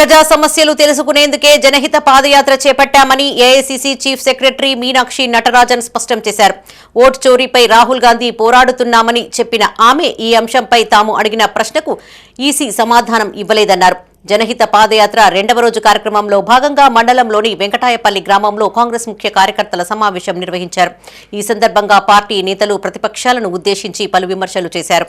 ప్రజా సమస్యలు తెలుసుకునేందుకే జనహిత పాదయాత్ర చేపట్టామని AICC chief secretary Meenakshi Natarajan స్పష్టం చేశారు. ఓటు చోరీపై రాహుల్ గాంధీ పోరాడుతున్నామని చెప్పిన ఆమె ఈ అంశంపై తాము అడిగిన ప్రశ్నకు ఈసీ సమాధానం ఇవ్వలేదన్నారు. జనహిత పాదయాత్ర రెండవ రోజు కార్యక్రమంలో భాగంగా మండలంలోని వెంకటాయపల్లి గ్రామంలో కాంగ్రెస్ ముఖ్య కార్యకర్తల సమావేశం నిర్వహించారు. ఈ సందర్భంగా పార్టీ నేతలు ప్రతిపక్షాలను ఉద్దేశించి పలు విమర్శలు చేశారు.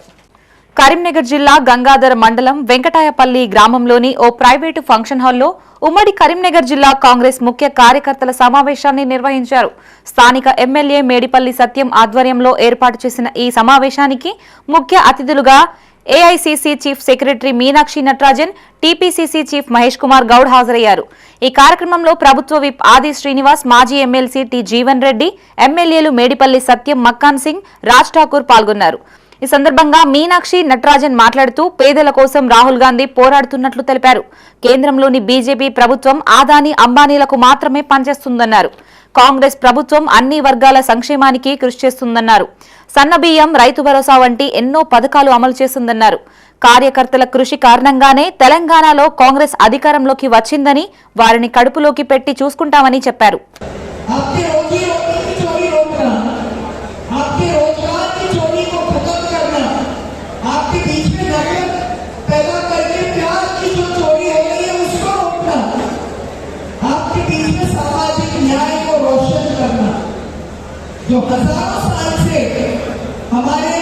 కరీంనగర్ జిల్లా గంగాధర మండలం వెంకటాయపల్లి గ్రామంలోని ఓ ప్రైవేటు ఫంక్షన్ హాల్లో ఉమ్మడి కరీంనగర్ జిల్లా కాంగ్రెస్ ముఖ్య కార్యకర్తల సమావేశాన్ని నిర్వహించారు. స్థానిక ఎమ్మెల్యే మేడిపల్లి సత్యం ఆధ్వర్యంలో ఏర్పాటు చేసిన ఈ సమావేశానికి ముఖ్య అతిథులుగా AICC chief secretary Meenakshi Natarajan TPCC chief Mahesh Kumar Goud హాజరయ్యారు. ఈ కార్యక్రమంలో ప్రభుత్వ విప్ ఆది శ్రీనివాస్ మాజీ ఎమ్మెల్సీ టి జీవన్ రెడ్డి ఎమ్మెల్యేలు మేడిపల్లి సత్యం మక్కాన్ సింగ్ రాజ్ ఠాకూర్ పాల్గొన్నారు. ఈ సందర్భంగా మీనాక్షి నటరాజన్ మాట్లాడుతూ పేదల కోసం రాహుల్ గాంధీ పోరాడుతున్నట్లు తెలిపారు. కేంద్రంలోని బీజేపీ ప్రభుత్వం ఆదాని అంబానీలకు మాత్రమే పనిచేస్తుందన్నారు. కాంగ్రెస్ ప్రభుత్వం అన్ని వర్గాల సంక్షేమానికి కృషి చేస్తుందన్నారు. సన్నబియ్యం రైతు భరోసా వంటి ఎన్నో పథకాలు అమలు చేస్తుందన్నారు. కార్యకర్తల కృషి కారణంగానే తెలంగాణలో కాంగ్రెస్ అధికారంలోకి వచ్చిందని వారిని కడుపులోకి పెట్టి చూసుకుంటామని చెప్పారు. जो हज़ारों साल से हमारे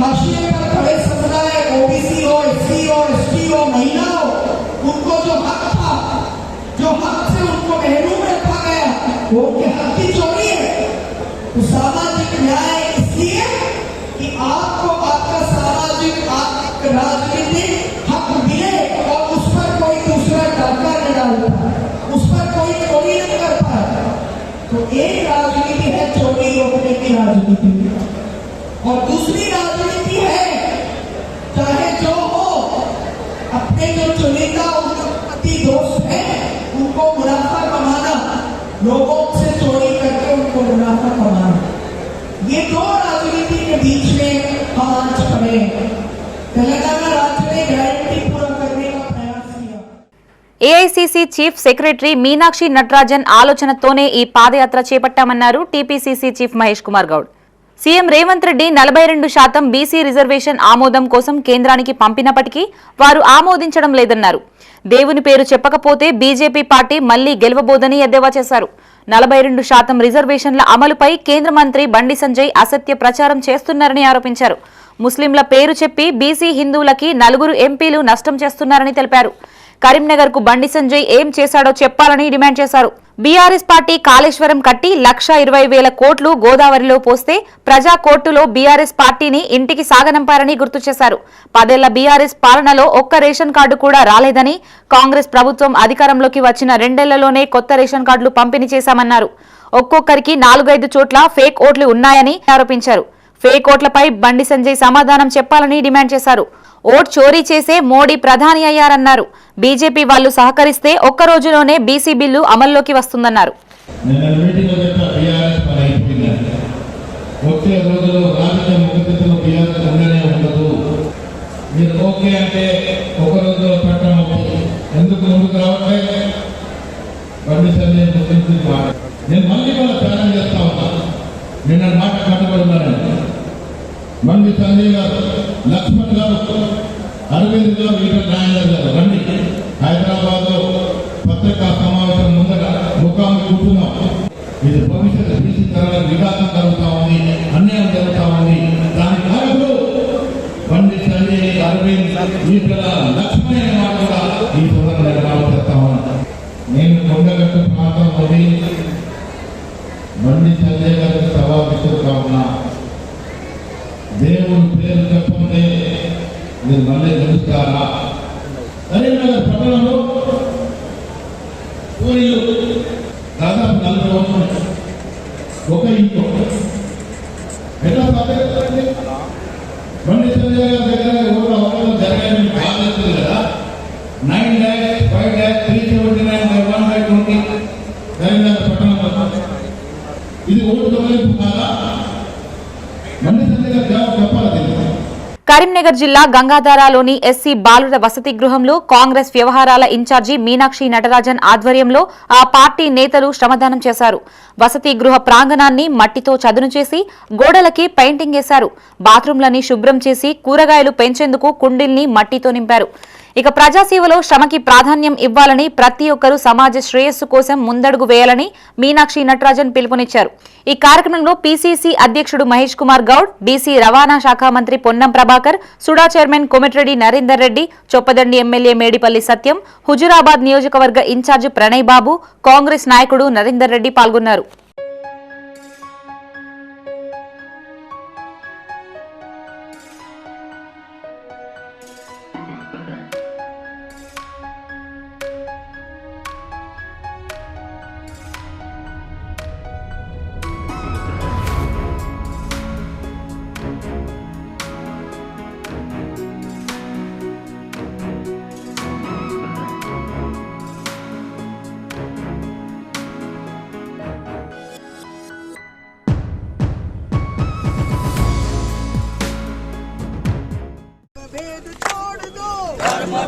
हाशिए पर खड़े समुदाय ओबीसी हो एस सी हो एस टी हो, महिला हो, उनको जो हक था, जो हक से उनको महरूम रखा गया, वो राजनीति और दूसरी राजनीति है, चाहे जो हो, अपने जो चुनिंदा उद्योगपति दोस्त हैं, उनको मुनाफा कमाना, लोगों से चोरी करके उनको मुनाफा कमाना। ये दो राजनीति के बीच में हम आज पड़े Telangana AICC chief secretary Meenakshi Natarajan ఆలోచనతోనే ఈ పాదయాత్ర చేపట్టామన్నారు TPCC chief Mahesh Kumar Goud. CM Revanth Reddy నలభై రెండు శాతం బీసీ రిజర్వేషన్ ఆమోదం కోసం కేంద్రానికి పంపినప్పటికీ వారు ఆమోదించడం లేదన్నారు. దేవుని పేరు చెప్పకపోతే బీజేపీ పార్టీ మళ్ళీ గెలవబోదని ఎద్దేవా చేశారు. నలభై రెండు శాతం రిజర్వేషన్ల అమలుపై కేంద్ర మంత్రి బండి సంజయ్ అసత్య ప్రచారం చేస్తున్నారని ఆరోపించారు. ముస్లింల పేరు చెప్పి బీసీ హిందువులకి నలుగురు ఎంపీలు నష్టం చేస్తున్నారని తెలిపారు. కరీంనగర్కు బండి సంజయ్ ఏం చేశాడో చెప్పాలని డిమాండ్ చేశారు. బీఆర్ఎస్ పార్టీ కాళేశ్వరం కట్టి లక్ష ఇరవై వేల కోట్లు గోదావరిలో పోస్తే ప్రజా కోర్టులో బీఆర్ఎస్ పార్టీని ఇంటికి సాగనంపారని గుర్తు చేశారు. పదేళ్ళ బీఆర్ఎస్ పాలనలో ఒక్క రేషన్ కార్డు కూడా రాలేదని కాంగ్రెస్ ప్రభుత్వం అధికారంలోకి వచ్చిన రెండేళ్ళలోనే కొత్త రేషన్ కార్డులు పంపిణీ చేశామన్నారు. ఒక్కొక్కరికి నాలుగైదు చోట్ల ఫేక్ ఓట్లు ఉన్నాయని ఆరోపించారు. ఫేక్ ఓట్లపై బండి సంజయ్ సమాధానం చెప్పాలని డిమాండ్ చేశారు. ఓట్ చోరీ చేసే మోడీ ప్రధాని అయ్యారన్నారు. బీజేపీ వాళ్ళు సహకరిస్తే ఒక్క రోజులోనే బీసీ బిల్లు అమల్లోకి వస్తుందన్నారు. నిన్న మీరు ఓకే అంటే ఒక రోజులో పెట్టడం ఎందుకు ముందుకు రావట్లేదు మాట నేను మళ్ళీ ఛాలెంజ్ చేస్తా ఉన్నా నిన్న మాట కట్టుబడి ఉన్నాను బండి సంజయ్ గారు లక్ష్మణ్ గారు అరవింద్ గారు ఈటల నాయనర్ గారు రండి. హైదరాబాద్లో పత్రికా సమావేశం ముందట ముఖాము కూర్చున్నాం. ఇది భవిష్యత్తు బీసీ తరగతి వికాసం జరుగుతా ఉంది అన్యాయం జరుగుతా ఉంది. దాని కారణంలో బండి సంజయ్ అరవింద్ ఈటల లక్ష్మణ్ అనే మాట కూడా ఈ సందర్భంగా ఆలోచిస్తా ఉన్నాను నేను కొండగట్టు ప్రాంతంలోని మండి సంజయ్ గారికి సవాల్ విసురుతా ఉన్నా. పేరు చెప్పండి మీరు మళ్ళీ గెలుస్తారా కరీంనగర్ పట్టణంలో పూరీలు దాదాపు నలభై రోజులు ఒక ఇంట్లో. ఎట్లా బండి సంజయ్ గారి దగ్గర ఊళ్ళో జరగాలని బాధ్యతలు కదా. Nine five three seventy nine one Karimnagar పట్టణంలో. ఇది ఓటు తొలగింపు కాదా? బండి సంజయ్ గారు కరీంనగర్ జిల్లా గంగాధారాలోని ఎస్సీ బాలుర వసతి గృహంలో కాంగ్రెస్ వ్యవహారాల ఇన్ఛార్జి మీనాక్షి నటరాజన్ ఆధ్వర్యంలో ఆ పార్టీ నేతలు శ్రమదానం చేశారు. వసతి గృహ ప్రాంగణాన్ని మట్టితో చదును చేసి గోడలకి పెయింటింగ్ వేశారు. బాత్రూంలని శుభ్రం చేసి కూరగాయలు పెంచేందుకు కుండీల్ని మట్టితో నింపారు. ఇక ప్రజాసేవలో శ్రమకి ప్రాధాన్యం ఇవ్వాలని ప్రతి ఒక్కరూ సమాజ శ్రేయస్సు కోసం ముందడుగు వేయాలని మీనాక్షి నటరాజన్ పిలుపునిచ్చారు. ఈ కార్యక్రమంలో పీసీసీ అధ్యక్షుడు మహేష్ కుమార్ గౌడ్ బీసీ రవాణా శాఖ మంత్రి Ponnam Prabhakar SUDA chairman Komatireddy Narender Reddy Choppadandi MLA Medipally Satyam Huzurabad నియోజకవర్గ ఇన్ఛార్జ్ ప్రణయ్ బాబు కాంగ్రెస్ నాయకుడు నరేందర్ రెడ్డి పాల్గొన్నారు.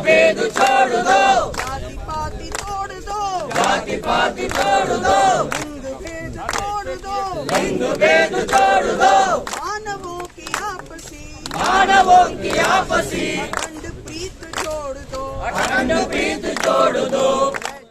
धर्म भेद छोड़ दो जाति पाति तोड़ दो जाति पाति तोड़ दो लिंग भेद छोड़ दो लिंग भेद छोड़ दो मानवों की आपसी मानवों की आपसी अखंड प्रीत जोड़ दो अखंड प्रीत जोड़ दो